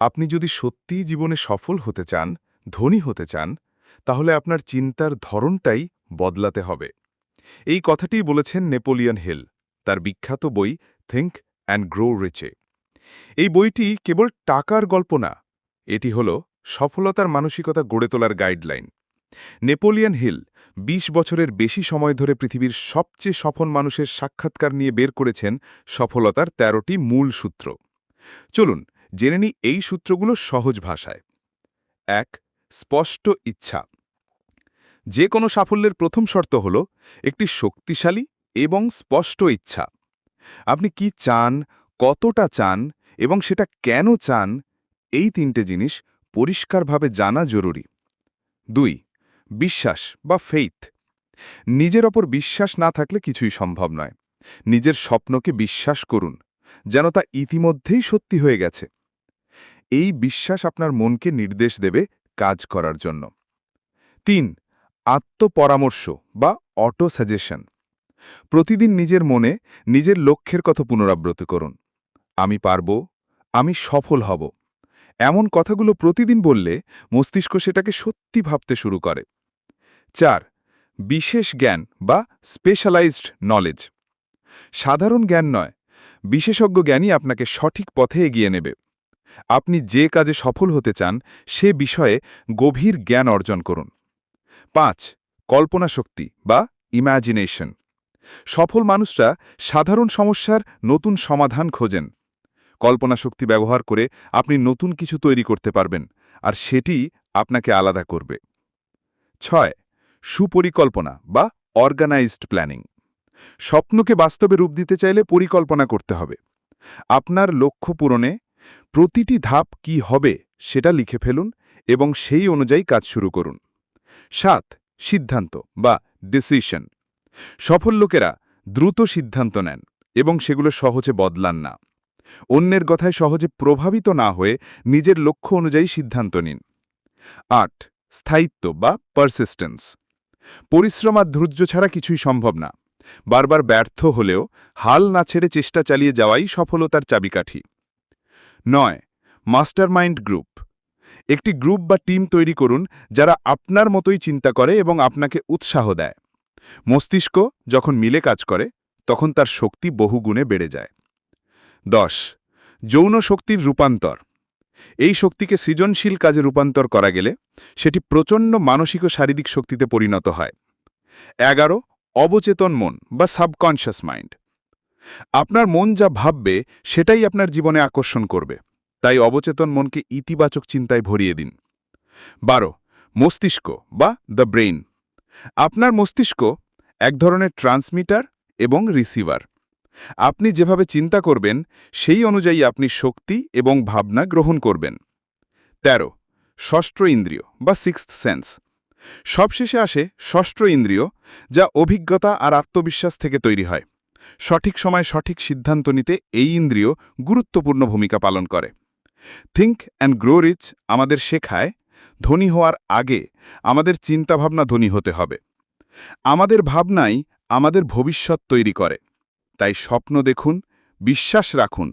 আপনি যদি সত্যিই জীবনে সফল হতে চান, ধনী হতে চান, তাহলে আপনার চিন্তার ধরনটাই বদলাতে হবে। এই কথাটিই বলেছেন নেপোলিয়ন হিল, তার বিখ্যাত বই থিঙ্ক অ্যান্ড গ্রো রিচে এই বইটি কেবল টাকার গল্প না, এটি হল সফলতার মানসিকতা গড়ে তোলার গাইডলাইন। নেপোলিয়ন হিল ২০ বছরের বেশি সময় ধরে পৃথিবীর সবচেয়ে সফল মানুষের সাক্ষাৎকার নিয়ে বের করেছেন সফলতার ১৩টি মূল সূত্র। চলুন জেনে নিই এই সূত্রগুলো সহজ ভাষায়। এক, স্পষ্ট ইচ্ছা। যে কোনো সাফল্যের প্রথম শর্ত হল একটি শক্তিশালী এবং স্পষ্ট ইচ্ছা। আপনি কি চান, কতটা চান এবং সেটা কেন চান, এই তিনটে জিনিস পরিষ্কারভাবে জানা জরুরি। দুই, বিশ্বাস বা ফেইথ নিজের ওপর বিশ্বাস না থাকলে কিছুই সম্ভব নয়। নিজের স্বপ্নকে বিশ্বাস করুন, যেন তা ইতিমধ্যেই সত্যি হয়ে গেছে। এই বিশ্বাস আপনার মনকে নির্দেশ দেবে কাজ করার জন্য। তিন, আত্মপরামর্শ বা অটো সাজেশন প্রতিদিন নিজের মনে নিজের লক্ষ্যের কথা পুনরাবৃত্তি করুন। আমি পারব, আমি সফল হব। এমন কথাগুলো প্রতিদিন বললে মস্তিষ্ক সেটাকে সত্যি ভাবতে শুরু করে। চার, বিশেষ জ্ঞান বা স্পেশালাইজড নলেজ সাধারণ জ্ঞান নয়, বিশেষজ্ঞ জ্ঞানই আপনাকে সঠিক পথে এগিয়ে নেবে। আপনি যে কাজে সফল হতে চান, সে বিষয়ে গভীর জ্ঞান অর্জন করুন। পাঁচ, কল্পনা শক্তি বা ইম্যাজিনেশন সফল মানুষরা সাধারণ সমস্যার নতুন সমাধান খোঁজেন। কল্পনা শক্তি ব্যবহার করে আপনি নতুন কিছু তৈরি করতে পারবেন, আর সেটি আপনাকে আলাদা করবে। ছয়, সুপরিকল্পনা বা অর্গানাইজড প্ল্যানিং স্বপ্নকে বাস্তবে রূপ দিতে চাইলে পরিকল্পনা করতে হবে। আপনার লক্ষ্য পূরণে প্রতিটি ধাপ কি হবে সেটা লিখে ফেলুন এবং সেই অনুযায়ী কাজ শুরু করুন। সাত, সিদ্ধান্ত বা ডিসিশন সফল লোকেরা দ্রুত সিদ্ধান্ত নেন এবং সেগুলো সহজে বদলান না। অন্যের কথায় সহজে প্রভাবিত না হয়ে নিজের লক্ষ্য অনুযায়ী সিদ্ধান্ত নিন। আট, স্থায়িত্ব বা পারসিস্টেন্স পরিশ্রম আর ধৈর্য ছাড়া কিছুই সম্ভব না। বারবার ব্যর্থ হলেও হাল না ছেড়ে চেষ্টা চালিয়ে যাওয়াই সফলতার চাবিকাঠি। নয়, মাস্টারমাইন্ড গ্রুপ। একটি গ্রুপ বা টিম তৈরি করুন যারা আপনার মতোই চিন্তা করে এবং আপনাকে উৎসাহ দেয়। মস্তিষ্ক যখন মিলে কাজ করে, তখন তার শক্তি বহুগুণে বেড়ে যায়। দশ, যৌন শক্তির রূপান্তর। এই শক্তিকে সৃজনশীল কাজে রূপান্তর করা গেলে সেটি প্রচণ্ড মানসিক ও শারীরিক শক্তিতে পরিণত হয়। এগারো, অবচেতন মন বা সাবকনশিয়াস মাইন্ড। আপনার মন যা ভাববে, সেটাই আপনার জীবনে আকর্ষণ করবে। তাই অবচেতন মনকে ইতিবাচক চিন্তায় ভরিয়ে দিন। বারো, মস্তিষ্ক বা দ্য ব্রেইন। আপনার মস্তিষ্ক এক ধরনের ট্রান্সমিটার এবং রিসিভার। আপনি যেভাবে চিন্তা করবেন, সেই অনুযায়ী আপনি শক্তি এবং ভাবনা গ্রহণ করবেন। ১৩ ষষ্ঠ ইন্দ্রিয় বা সিক্সথ সেন্স। সবশেষে আসে ষষ্ঠ ইন্দ্রিয়, যা অভিজ্ঞতা আর আত্মবিশ্বাস থেকে তৈরি হয়। সঠিক সময় সঠিক সিদ্ধান্ত নিতে এই ইন্দ্রিয় গুরুত্বপূর্ণ ভূমিকা পালন করে। থিঙ্ক অ্যান্ড গ্রো রিচ আমাদের শেখায়, ধনী হওয়ার আগে আমাদের চিন্তাভাবনা ধনী হতে হবে। আমাদের ভাবনাই আমাদের ভবিষ্যৎ তৈরি করে। তাই স্বপ্ন দেখুন, বিশ্বাস রাখুন,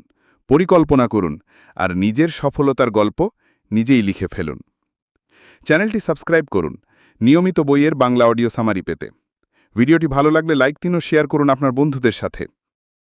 পরিকল্পনা করুন আর নিজের সফলতার গল্প নিজেই লিখে ফেলুন। চ্যানেলটি সাবস্ক্রাইব করুন, নিয়মিত বইয়ের বাংলা অডিও সামারি পেতে। ভিডিওটি ভালো লাগলে লাইক দিন ও শেয়ার করুন আপনার বন্ধুদের সাথে।